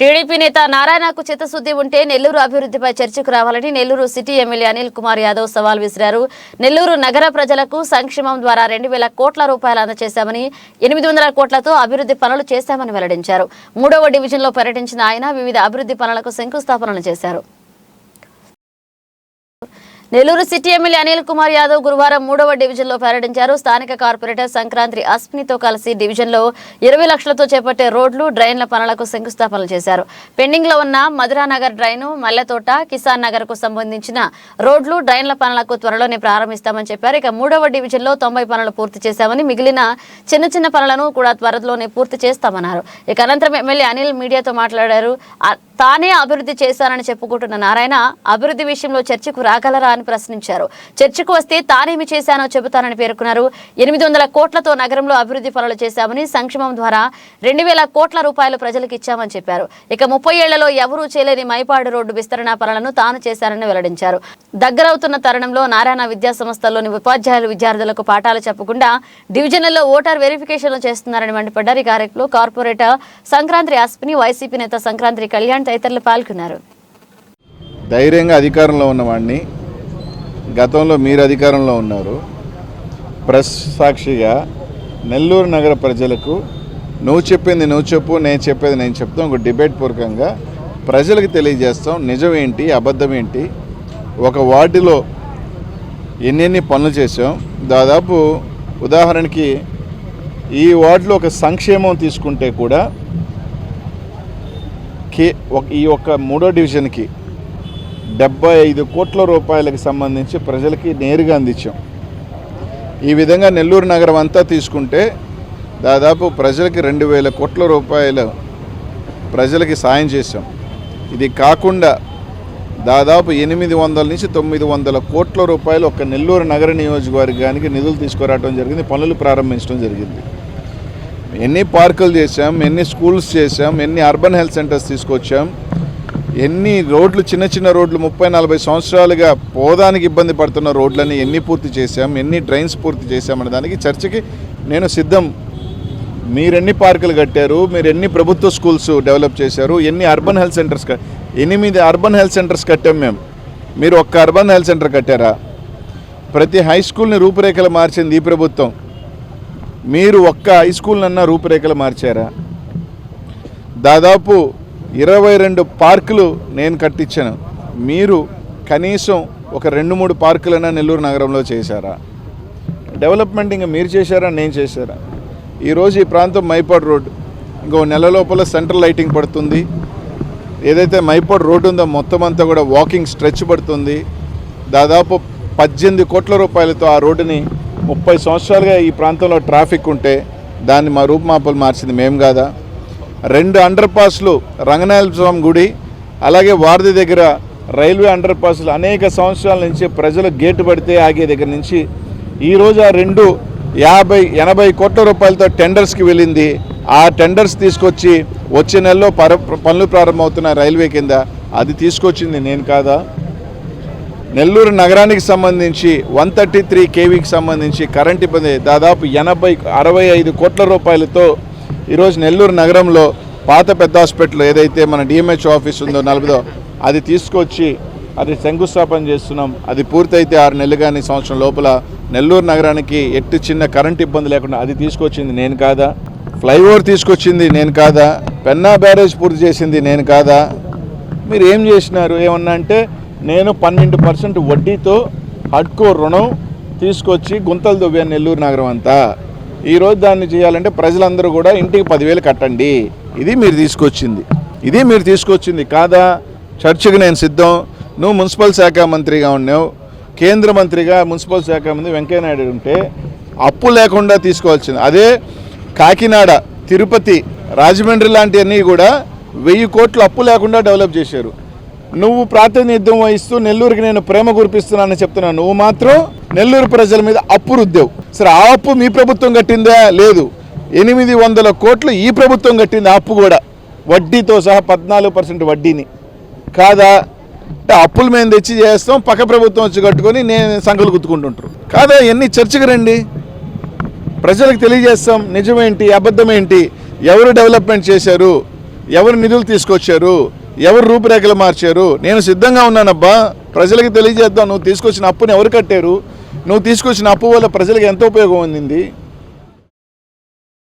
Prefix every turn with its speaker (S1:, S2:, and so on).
S1: TDP నేత నారాయణకు చిత్తశుద్ధి ఉంటే నెల్లూరు అభివృద్ధిపై చర్చకు రావాలని నెల్లూరు సిటీ ఎమ్మెల్యే అనిల్ కుమార్ యాదవ్ సవాల్ విసిరారు. నెల్లూరు నగర ప్రజలకు సంక్షేమం ద్వారా రెండు వేల కోట్ల రూపాయలు అందజేశామని ఎనిమిది వందల కోట్లతో అభివృద్ధి పనులు చేశామని వెల్లడించారు. మూడవ డివిజన్లో పర్యటించిన ఆయన వివిధ అభివృద్ధి పనులకు శంకుస్థాపనలు చేశారు. నెల్లూరు సిటీ ఎమ్మెల్యే అనిల్ కుమార్ యాదవ్ గురువారం మూడవ డివిజన్లో పర్యటించారు. స్థానిక కార్పొరేటర్ సంక్రాంతి అస్మినితో కలిసి డివిజన్లో ఇరవై లక్షలతో చేపట్టే రోడ్లు డ్రైన్ల పనులకు శంకుస్థాపనలు చేశారు. పెండింగ్లో ఉన్న మధురానగర్ డ్రైను మల్లెతోట కిసాన్ నగర్కు సంబంధించిన రోడ్లు డ్రైన్ల పనులకు త్వరలోనే ప్రారంభిస్తామని చెప్పారు. ఇక మూడవ డివిజన్లో తొంభై పనులు పూర్తి చేశామని మిగిలిన చిన్న చిన్న పనులను కూడా త్వరలోనే పూర్తి చేస్తామన్నారు. ఇక అనంతరం ఎమ్మెల్యే అనిల్ మీడియాతో మాట్లాడారు. తానే అభివృద్ధి చేశానని చెప్పుకుంటున్న నారాయణ అభివృద్ధి విషయంలో చర్చకు రాగలరా అని ప్రశ్నించారు. చర్చకు వస్తే తానేమి చేశానో చెబుతానని పేర్కొన్నారు. ఎనిమిది వందల కోట్లతో నగరంలో అభివృద్ధి పనులు చేశామని సంక్షేమం ద్వారా రెండు వేల కోట్ల రూపాయలు ప్రజలకు ఇచ్చామని చెప్పారు. ఇక ముప్పై ఏళ్ళలో ఎవరూ చేయలేని మైపాడు రోడ్డు విస్తరణ పనులను తాను చేశానని వెల్లడించారు. దగ్గరవుతున్న తరుణంలో నారాయణ విద్యా సంస్థల్లోని ఉపాధ్యాయులు విద్యార్థులకు పాఠాలు చెప్పకుండా డివిజన్లలో ఓటర్ వెరిఫికేషన్లు చేస్తున్నారని మండిపడ్డారు. ఈ కార్యక్రమంలో కార్పొరేటర్ సంక్రాంతి ఆస్పిని వైసీపీ నేత సంక్రాంతి కళ్యాణ్ తదితరులు పాల్గొన్నారు.
S2: ధైర్యంగా అధికారంలో ఉన్నవాడిని గతంలో మీరు అధికారంలో ఉన్నారు. ప్రెస్ సాక్షిగా నెల్లూరు నగర ప్రజలకు నువ్వు చెప్పింది నువ్వు చెప్పు నేను చెప్పేది నేను చెప్తాం ఒక డిబేట్ పూర్వకంగా ప్రజలకు తెలియజేస్తాం. నిజం ఏంటి అబద్ధం ఏంటి? ఒక వార్డులో ఎన్నెన్ని పనులు చేసాం దాదాపు ఉదాహరణకి ఈ వార్డులో ఒక సంక్షేమం తీసుకుంటే కూడా కే ఒక ఈ ఒక్క మూడో డివిజన్కి డెబ్బై ఐదు కోట్ల రూపాయలకు సంబంధించి ప్రజలకి నేరుగా అందించాం. ఈ విధంగా నెల్లూరు నగరం అంతా తీసుకుంటే దాదాపు ప్రజలకి రెండు వేల కోట్ల రూపాయలు ప్రజలకి సాయం చేశాం. ఇది కాకుండా దాదాపు ఎనిమిది వందల నుంచి తొమ్మిది వందల కోట్ల రూపాయలు ఒక నెల్లూరు నగర నియోజకవర్గానికి నిధులు తీసుకురావడం జరిగింది పనులు ప్రారంభించడం జరిగింది. ఎన్ని పార్కులు చేసాం ఎన్ని స్కూల్స్ చేసాం ఎన్ని అర్బన్ హెల్త్ సెంటర్స్ తీసుకొచ్చాం ఎన్ని రోడ్లు చిన్న చిన్న రోడ్లు ముప్పై నలభై సంవత్సరాలుగా పోదానికి ఇబ్బంది పడుతున్న రోడ్లని ఎన్ని పూర్తి చేశాం ఎన్ని డ్రైన్స్ పూర్తి చేశామనే దానికి చర్చకి నేను సిద్ధం. మీరెన్ని పార్కులు కట్టారు మీరు ఎన్ని ప్రభుత్వ స్కూల్స్ డెవలప్ చేశారు ఎన్ని అర్బన్ హెల్త్ సెంటర్స్ ఎనిమిది అర్బన్ హెల్త్ సెంటర్స్ కట్టాం మేము. మీరు ఒక్క అర్బన్ హెల్త్ సెంటర్ కట్టారా? ప్రతి హై స్కూల్ని రూపురేఖలు మార్చింది ఈ ప్రభుత్వం. మీరు ఒక్క హై స్కూల్నన్నా రూపురేఖలు మార్చారా? దాదాపు ఇరవై రెండు పార్కులు నేను కట్టించాను. మీరు కనీసం ఒక రెండు మూడు పార్కులైనా నెల్లూరు నగరంలో చేశారా? డెవలప్మెంట్ ఇంకా మీరు చేశారా నేను చేశారా? ఈరోజు ఈ ప్రాంతం మైపాడ్ రోడ్. ఇంకో నెల లోపల సెంట్రల్ లైటింగ్ పడుతుంది. ఏదైతే మైపాడ్ రోడ్డు ఉందో మొత్తం అంతా కూడా వాకింగ్ స్ట్రెచ్ పడుతుంది. దాదాపు పద్దెనిమిది కోట్ల రూపాయలతో ఆ రోడ్డుని ముప్పై సంవత్సరాలుగా ఈ ప్రాంతంలో ట్రాఫిక్ ఉంటే దాన్ని మా రూపుమాపలు మార్చింది మేము కాదా? రెండు అండర్ పాస్లు రంగనాయల స్వామి గుడి అలాగే వారధి దగ్గర రైల్వే అండర్ పాస్లు అనేక సంవత్సరాల నుంచి ప్రజలు గేటు పడితే ఆగే దగ్గర నుంచి ఈరోజు ఆ రెండు యాభై ఎనభై కోట్ల రూపాయలతో టెండర్స్కి వెళ్ళింది. ఆ టెండర్స్ తీసుకొచ్చి వచ్చే నెలలో పర పనులు ప్రారంభమవుతున్న రైల్వే కింద. అది తీసుకొచ్చింది నేను కాదా? నెల్లూరు నగరానికి సంబంధించి వన్ థర్టీ త్రీ కేవీకి సంబంధించి కరెంట్ ఇబ్బంది దాదాపు ఎనభై అరవై ఐదు కోట్ల రూపాయలతో ఈరోజు నెల్లూరు నగరంలో పాత పెద్ద హాస్పిటల్ ఏదైతే మన డిఎంహెచ్ ఆఫీస్ ఉందో నలభదో అది తీసుకొచ్చి అది శంకుస్థాపన చేస్తున్నాం. అది పూర్తయితే ఆరు నెలలు కానీ సంవత్సరం లోపల నెల్లూరు నగరానికి ఎట్టి చిన్న కరెంట్ ఇబ్బంది లేకుండా అది తీసుకొచ్చింది నేను కాదా? ఫ్లైఓవర్ తీసుకొచ్చింది నేను కాదా? పెన్నా బ్యారేజ్ పూర్తి చేసింది నేను కాదా? మీరు ఏం చేసినారు? ఏమన్నా అంటే నేను పన్నెండు పర్సెంట్ వడ్డీతో హడ్కో రుణం తీసుకొచ్చి గుంతలు దొవ్వాను నెల్లూరు నగరం అంతా. ఈరోజు దాన్ని చేయాలంటే ప్రజలందరూ కూడా ఇంటికి పదివేలు కట్టండి. ఇది మీరు తీసుకొచ్చింది. ఇది మీరు తీసుకొచ్చింది కాదా? చర్చకు నేను సిద్ధం. నువ్వు మున్సిపల్ శాఖ మంత్రిగా ఉన్నావు. కేంద్ర మంత్రిగా మున్సిపల్ శాఖ మంత్రి వెంకయ్యనాయుడు ఉంటే అప్పు లేకుండా తీసుకోవాల్సింది. అదే కాకినాడ తిరుపతి రాజమండ్రి లాంటివన్నీ కూడా వెయ్యి కోట్లు అప్పు లేకుండా డెవలప్ చేశారు. నువ్వు ప్రాతినిధ్యం వహిస్తూ నెల్లూరుకి నేను ప్రేమ కురిపిస్తున్నానని చెప్తున్నాను నువ్వు మాత్రం నెల్లూరు ప్రజల మీద అప్పు రుద్దావు. సరే ఆ అప్పు మీ ప్రభుత్వం కట్టిందా? లేదు. ఎనిమిది వందల కోట్లు ఈ ప్రభుత్వం కట్టింది ఆ అప్పు కూడా. వడ్డీతో సహా పద్నాలుగు పర్సెంట్ వడ్డీని. కాదా? అంటే అప్పులు మేము తెచ్చి చేస్తాం పక్క ప్రభుత్వం వచ్చి కట్టుకొని నేను సంఘాలు గుర్తుకుంటుంటారు. కాదా? ఎన్ని చర్చకు రండి. ప్రజలకు తెలియజేస్తాం నిజమేంటి అబద్ధమేంటి? ఎవరు డెవలప్మెంట్ చేశారు? ఎవరు నిధులు తీసుకొచ్చారు? ఎవరు రూపురేఖలు మార్చారు? నేను సిద్ధంగా ఉన్నానబ్బా. ప్రజలకు తెలియజేద్దాం. నువ్వు తీసుకొచ్చిన అప్పుని ఎవరు కట్టారు? నువ్వు తీసుకొచ్చిన అప్పు వల్ల ప్రజలకు ఎంత ఉపయోగం అందింది?